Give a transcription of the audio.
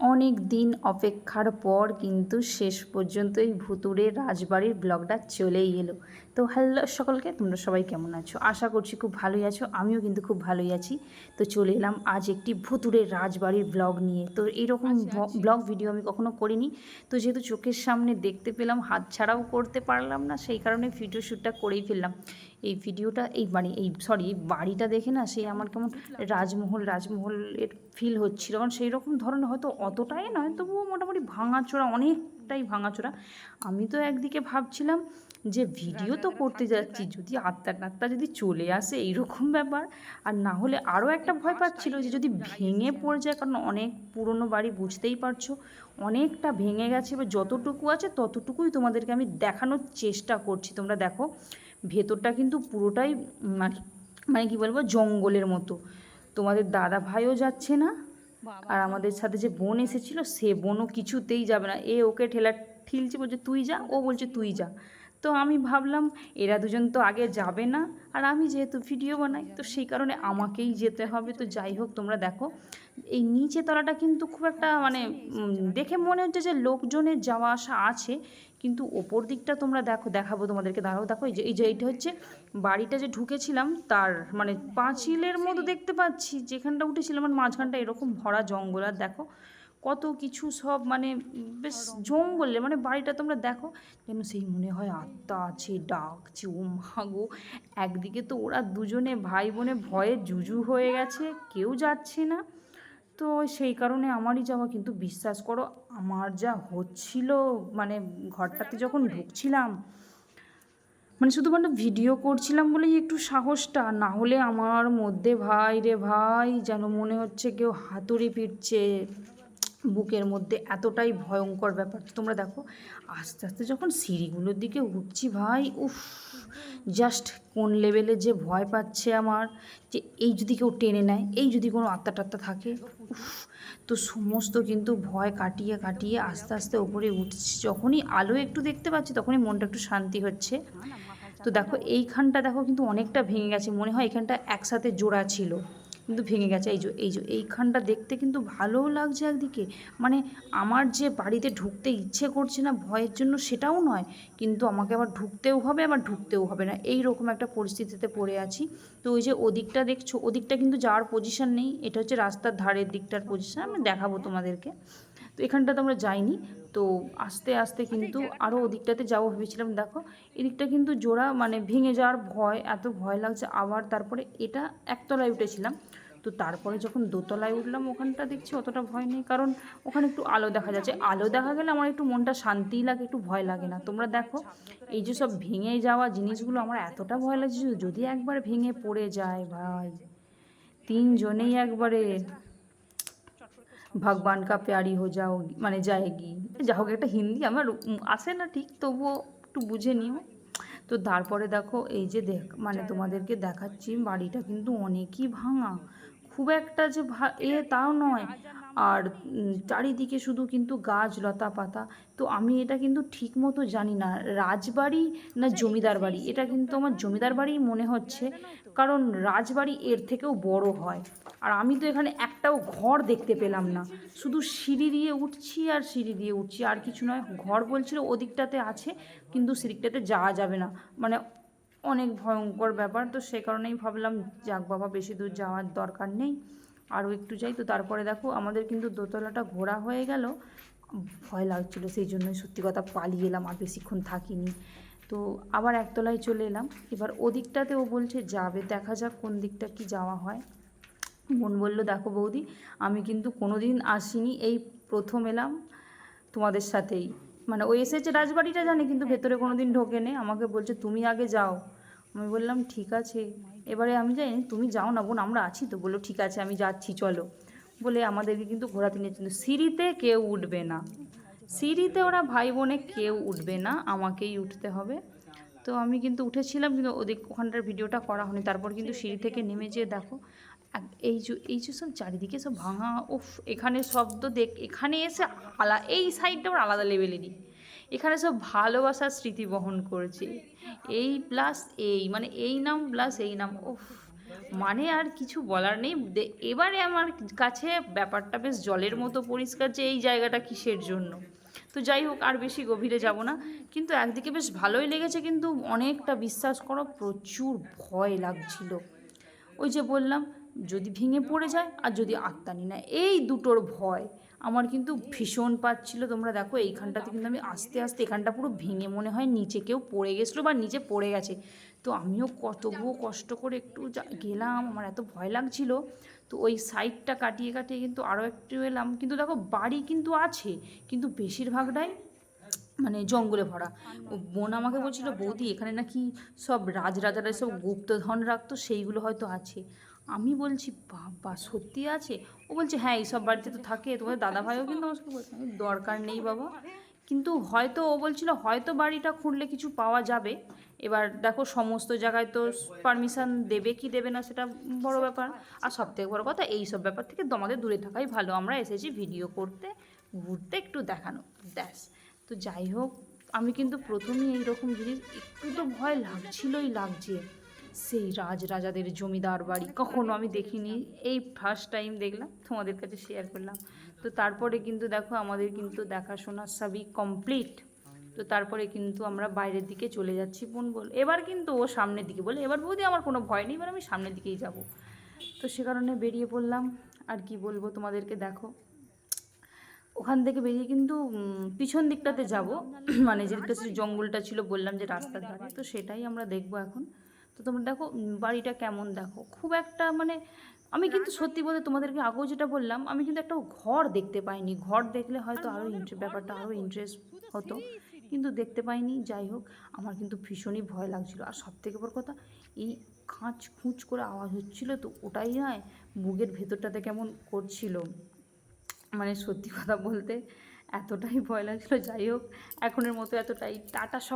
অনেক দিন অপেক্ষার পর কিন্তু শেষ পর্যন্ত এই ভুতুরে রাজবাড়ির ব্লগটা চলেই এলো। তো হ্যালো সকলকে তোমরা সবাই কেমন আছো? আশা করছি খুব ভালোই আছো আমিও কিন্তু খুব ভালোই আছি। তো চলে এলাম আজ একটি ভুতুড়ের রাজবাড়ির ব্লগ নিয়ে। তো এইরকম ব্লগ ভিডিও আমি কখনো করিনি। তো যেহেতু চোখের সামনে দেখতে পেলাম হাত ছাড়াও করতে পারলাম না সেই কারণে ভিডিও শ্যুটটা করেই ফেললাম। এই ভিডিওটা এই বাড়ি এই সরি এই বাড়িটা দেখে না সেই আমার কেমন রাজমহল রাজমহলের ফিল হচ্ছিল। কারণ সেই রকম ধরনের হয়তো অতটাই নয় তবুও মোটামুটি ভাঙাচোরা অনেকটাই ভাঙাচোরা। আমি তো একদিকে ভাবছিলাম যে ভিডিও তো করতে যাচ্ছি, যদি আত্মা টাত্মা যদি চলে আসে এইরকম ব্যাপার। আর না হলে আরও একটা ভয় পাচ্ছিল যে যদি ভেঙে পড়ে যায়, কারণ অনেক পুরনো বাড়ি বুঝতেই পারছ, অনেকটা ভেঙে গেছে। এবার যতটুকু আছে ততটুকুই তোমাদেরকে আমি দেখানোর চেষ্টা করছি। তোমরা দেখো, ভেতরটা কিন্তু পুরোটাই মানে মানে কী বলব, জঙ্গলের মতো। তোমাদের দাদা ভাইও যাচ্ছে না, আর আমাদের সাথে যে বোন এসেছিল, সে বোনও কিছুতেই যাবে না। এ ওকে ঠেলা ঠিলছে বলছে, তুই যা। ও বলছে, তুই যা। তো আমি ভাবলাম এরা দুজন তো আগে যাবে না। আর আমি যেহেতু ভিডিও বানাই তো সেই কারণে আমাকেই যেতে হবে। তো যাই হোক তোমরা দেখো। এই নিচে তলাটা কিন্তু খুব একটা মানে দেখে মনে হচ্ছে যে লোকজনের যাওয়া আসা আছে। কিন্তু ওপর দিকটা তোমরা দেখো দেখাবো তোমাদেরকে। দাঁড়াও দেখো এই যে এই যে এইটা হচ্ছে বাড়িটা যে ঢুকেছিলাম তার মানে পাঁচিলের মতো দেখতে পাচ্ছি। যেখানটা উঠেছিলাম আর মাঝখানটা এরকম ভরা জঙ্গল। আর দেখো কত কিছু সব মানে বেশ জঙ্গলে মানে বাড়িটা তোমরা দেখো যেন সেই মনে হয় আত্মা আছে ডাকছে ও মাগো একদিকে তো ওরা দুজনে ভাই বোনে ভয়ে জুজু হয়ে গেছে কেউ যাচ্ছে না। তো সেই কারণে আমারই যাওয়া কিন্তু বিশ্বাস করো আমার যা হচ্ছিল মানে ঘরটাতে যখন ঢুকছিলাম মানে শুধুমাত্র ভিডিও করছিলাম বলেই একটু সাহসটা না হলে আমার মধ্যে ভাই রে ভাই যেন মনে হচ্ছে কেউ হাতুড়ি পিটছে। বুকের মধ্যে এতটাই ভয়ঙ্কর ব্যাপার। তোমরা দেখো, আস্তে আস্তে যখন সিঁড়িগুলোর দিকে উঠছি ভাই, উফ জাস্ট কোন লেভেলে যে ভয় পাচ্ছে আমার, যে এই যদি কেউ টেনে নেয়, এই যদি কোনো আত্মা টাত্মা থাকে, উফ, তো সমস্ত কিন্তু ভয় কাটিয়ে কাটিয়ে আস্তে আস্তে ওপরে উঠছি। যখনই আলো একটু দেখতে পাচ্ছি, তখনই মনটা একটু শান্তি হচ্ছে। তো দেখো, এইখানটা দেখো কিন্তু অনেকটা ভেঙে গেছে। মনে হয় এখানটা একসাথে জোড়া ছিল। কিন্তু ভেঙে গেছে। এই যে এই যে, এইখানটা দেখতে কিন্তু ভালোও লাগছে একদিকে। মানে আমার যে বাড়িতে ঢুকতে ইচ্ছে করছে না ভয়ের জন্য সেটাও নয়, কিন্তু আমাকে আবার ঢুকতেও হবে, আবার ঢুকতেও হবে না। এই রকম একটা পরিস্থিতিতে পড়ে আছি। তো ওই যে ওদিকটা দেখছ, ওদিকটা কিন্তু যাওয়ার পজিশন নেই। এটা হচ্ছে রাস্তার ধারের দিকটার পজিশন আমি দেখাবো তোমাদেরকে। তো এখানটা তো আমরা যাইনি। তো আস্তে আস্তে কিন্তু আরও ওদিকটাতে যাব ভেবেছিলাম। দেখো, এদিকটা কিন্তু জোড়া মানে ভেঙে যাওয়ার ভয়, এত ভয় লাগছে। আবার তারপরে এটা একতলায় উঠেছিলাম। তো তারপরে যখন দোতলায় উঠলাম, ওখানটা দেখছি অতটা ভয় নেই। কারণ ওখানে একটু আলো দেখা যাচ্ছে। আলো দেখা গেলে আমার একটু মনটা শান্তিই লাগে, একটু ভয় লাগে না। তোমরা দেখো, এই যে সব ভেঙে যাওয়া জিনিসগুলো আমার এতটা ভয় লাগছে যদি একবার ভেঙে পড়ে যায়, ভাই। তিনজনেই একবারে ভগবান কা প্যারি হো যাও মানে যায়গি। যা হোক একটা হিন্দি আমার আসে না ঠিক, তবুও একটু বুঝে নিও। তো তারপরে দেখো, এই যে দেখ মানে তোমাদেরকে দেখাচ্ছি, বাড়িটা কিন্তু অনেকই ভাঙা। খুব একটা যে এ তাও নয়। আর চারিদিকে শুধু কিন্তু গাছ, লতা পাতা। তো আমি এটা কিন্তু ঠিক মতো জানি না, রাজবাড়ি না জমিদার বাড়ি? এটা কিন্তু আমার জমিদার বাড়ি মনে হচ্ছে। কারণ রাজবাড়ি এর থেকেও বড় হয়। আর আমি তো এখানে একটাও ঘর দেখতে পেলাম না। শুধু সিঁড়ি দিয়ে উঠছি আর সিঁড়ি দিয়ে উঠছি। আর কিছু নয়, ঘর বলছিল ওদিকটাতে আছে, কিন্তু সেদিকটাতে যাওয়া যাবে না। মানে অনেক ভয়ঙ্কর ব্যাপার। তো সে কারণেই ভাবলাম, যাক বাবা, বেশি দূর যাওয়ার দরকার নেই। আরও একটু যাই তো, তারপরে দেখো, আমাদের কিন্তু দোতলাটা ঘোরা হয়ে গেল। ভয় লাগছিল, সেই জন্যই সত্যি কথা পালিয়ে এলাম, আর বেশিক্ষণ থাকিনি। তো আবার একতলায় চলে এলাম। এবার ওদিকটাতে ও বলছে, যাবে, দেখা যাক কোন দিকটা কি যাওয়া হয়। বোন বলল, দেখো বৌদি, আমি কিন্তু কোনো দিন আসিনি, এই প্রথম এলাম তোমাদের সাথেই। মানে ও এসেছে রাজবাড়িটা জানে, কিন্তু ভেতরে কোনো দিন ঢোকেনি আমাকে বলছে, তুমি আগে যাও। আমি বললাম, ঠিক আছে। এবারে আমি যাই, তুমি যাও না বোন, আমরা আছি তো। বলল, ঠিক আছে, আমি যাচ্ছি, চলো। বলে আমাদেরকে কিন্তু ঘোরাতে নিয়ে কিন্তু সিঁড়িতে কেউ উঠবে না। সিঁড়িতে ওরা ভাই বোনে কেউ উঠবে না, আমাকেই উঠতে হবে। তো আমি কিন্তু উঠেছিলাম, কিন্তু ওদিক ওখানটার ভিডিওটা করা হয়নি। তারপর কিন্তু সিঁড়ি থেকে নেমে যেয়ে দেখো এই এই যে সব চারিদিকে সব ভাঙা, উফ, এখানে শব্দ দেখ, এখানে এসে আলা, এই সাইডটা আমার আলাদা লেভেলেরই এখানে সব ভালোবাসার স্মৃতি বহন করেছে। এই প্লাস এই মানে এই নাম প্লাস এই নাম, উফ মানে আর কিছু বলার নেই। এবারে আমার কাছে ব্যাপারটা বেশ জলের মতো পরিষ্কার যে এই জায়গাটা কিসের জন্য। তো যাই হোক, আর বেশি গভীরে যাব না। কিন্তু একদিকে বেশ ভালোই লেগেছে, কিন্তু অনেকটা বিশ্বাস করো, প্রচুর ভয় লাগছিল। ওই যে বললাম যদি ভেঙে পড়ে যায় আর যদি আত্মানি না। এই দুটোর ভয়। আমার কিন্তু ভীষণ পাচ্ছিল। তোমরা দেখো, এইখানটাতে কিন্তু আমি আস্তে আস্তে এখানটা পুরো ভেঙে মনে হয় নিচে কেউ পড়ে গেছিল বা নিচে পড়ে গেছে। তো আমিও কতবুও কষ্ট করে একটু গেলাম, আমার এত ভয় লাগছিল। তো ওই সাইডটা কাটিয়ে কাটিয়ে কিন্তু আরও একটু এলাম। কিন্তু দেখো, বাড়ি কিন্তু আছে, কিন্তু বেশিরভাগটাই মানে জঙ্গলে ভরা। ও বোন আমাকে বলছিল, বৌদি, এখানে নাকি সব রাজরাজারা সব গুপ্তধন রাখতো সেইগুলো হয়তো আছে। আমি বলছি, বাবা, সত্যি আছে? ও বলছে হ্যাঁ এইসব বাড়িতে তো থাকে, তোমাদের দাদা ভাইও কিন্তু আমাকে বলছে। দরকার নেই বাবা। কিন্তু হয়তো ও বলছিল, হয়তো বাড়িটা খুঁড়লে কিছু পাওয়া যাবে। এবার দেখো, সমস্ত জায়গায় তো পারমিশন দেবে কি দেবে না সেটা বড় ব্যাপার। আর সব থেকে বড় কথা এই সব ব্যাপার থেকে তোমাদের দূরে থাকাই ভালো। আমরা এসেছি ভিডিও করতে, ঘুরতে, একটু দেখানো। ব্যাস। তো যাই হোক, আমি কিন্তু প্রথমেই এইরকম জিনিস, একটু তো ভয় লাগছিলই লাগছে। সেই রাজ, রাজাদের জমিদার বাড়ি। কখনো আমি দেখিনি। এই ফার্স্ট টাইম দেখলাম, তোমাদের কাছে শেয়ার করলাম। তো তারপরে কিন্তু দেখো, আমাদের কিন্তু দেখাশোনা সবই কমপ্লিট তো তারপরে কিন্তু আমরা বাইরের দিকে চলে যাচ্ছি বোন বল এবার কিন্তু ও সামনের দিকে বলে, এবার বৌদি, আমার কোনো ভয় নেই, এবার আমি সামনের দিকেই যাব। তো সে কারণে বেরিয়ে পড়লাম। আর কি বলব তোমাদেরকে, দেখো। ওখান থেকে বেরিয়ে কিন্তু পিছন দিকটাতে যাব। মানে যেটা জঙ্গলটা ছিল, বললাম যে রাস্তার ধারে। তো সেটাই আমরা দেখব এখন। তো তোমরা দেখো বাড়িটা কেমন দেখো। খুব একটা মানে আমি কিন্তু সত্যি বলতে তোমাদেরকে আগেও যেটা বললাম আমি কিন্তু একটা ঘর দেখতে পাইনি। ঘর দেখলে হয়তো আরও ব্যাপারটা আরও ইন্টারেস্ট হতো। কিন্তু দেখতে পাইনি যাই হোক আমার কিন্তু ভীষণই ভয় লাগছিল। আর সব থেকে বড় কথা এই খাঁচ খুঁচ করে আওয়াজ হচ্ছিল তো ওটাই নয় বুকের ভেতরটাতে কেমন করছিল। মানে সত্যি কথা বলতে এতটাই ভয় লাগছিল। যাই হোক এখনের মতো এতটাই। টাটা সব